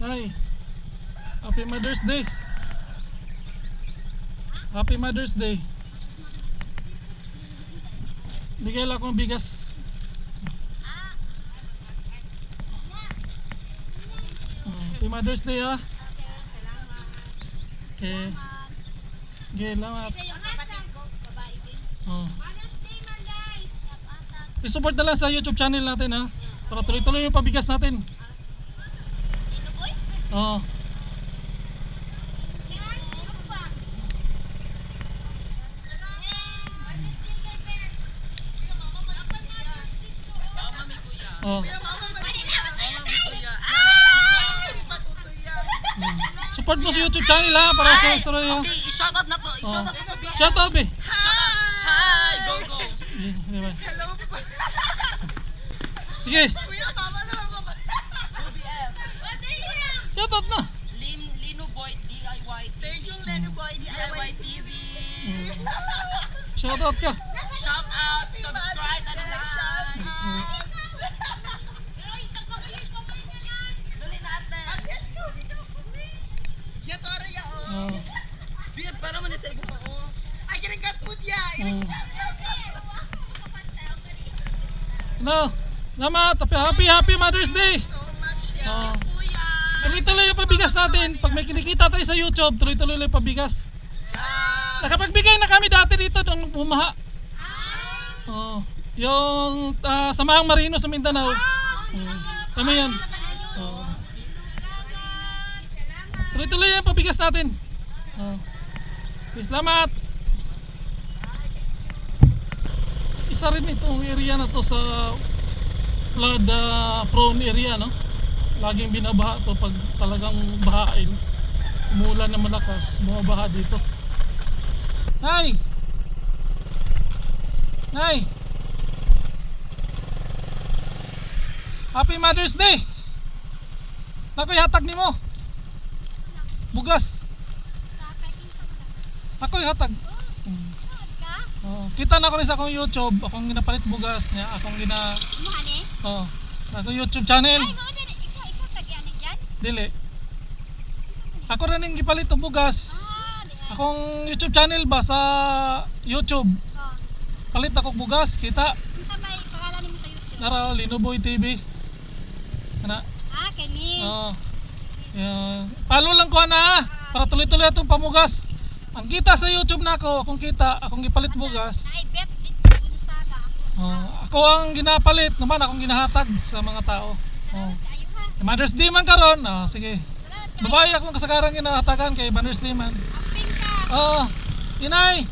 Nay, Happy Mother's Day. Happy Mother's Day. Bigay lang akong bigas. Happy Mother's Day ha. Okay. Okay, salamat. Oh. I-support na lang sa YouTube channel natin ha. Para tuloy-tuloy yung pabigas natin. Oo. Oh. Mm. Support mo sa YouTube channel ha para sa sa yung Okay, i-shout out na to. oh. I-shout out na to. Shout out be. Hi! Go, go! Sige, sige, out na. Lin, Lino Boy DIY. Thank you, Lenny Boy, DIY TV. Shout out ka. Shout out, subscribe, and like. Oh. Oh. Biyan, para man sa ibo ko. Ay, kiring kat food ya. No. Salamat. Happy, happy, happy Mother's Day. So much ya. Oh. Tuloy-tuloy yung pabigas natin. Pag may kinikita tayo sa YouTube, tuloy-tuloy yung pabigas. Nakapagbigay na kami dati dito nung bumaha. Oh, yung ah, Samahang Marino sa Mindanao. Mm. Kami yan. Oh. Tuloy-tuloy yung pabigas natin. Oh. Salamat. Isa rin itong area na to sa flood ah, prone area, no? Laging binabaha to pag talagang bahain. Umulan na malakas, bumabaha dito. Nay! Nay! Happy Mother's Day! Nakoy hatag nimo. Bugas. Ako'y hatag. Hmm. Oh, kita na ko rin sa akong YouTube, akong ginapalit bugas niya, akong gina oh, ako YouTube channel. Dili. Ako rin yung gipalit og bugas. Akong YouTube channel ba sa YouTube. Palit ako bugas, kita. Nara Linoboy TV. Ana. Oo. Yeah. Follow lang ko na para tuloy-tuloy atong pamugas. Ang kita sa YouTube nako, akong kita, akong gipalit bugas. Oh, ako ang ginapalit, naman akong ginahatag sa mga tao. Oh. Mother's Day man karon. Oh, sige. Babae akong kasagaran ginahatagan kay Mother's Day man. Oh, inay.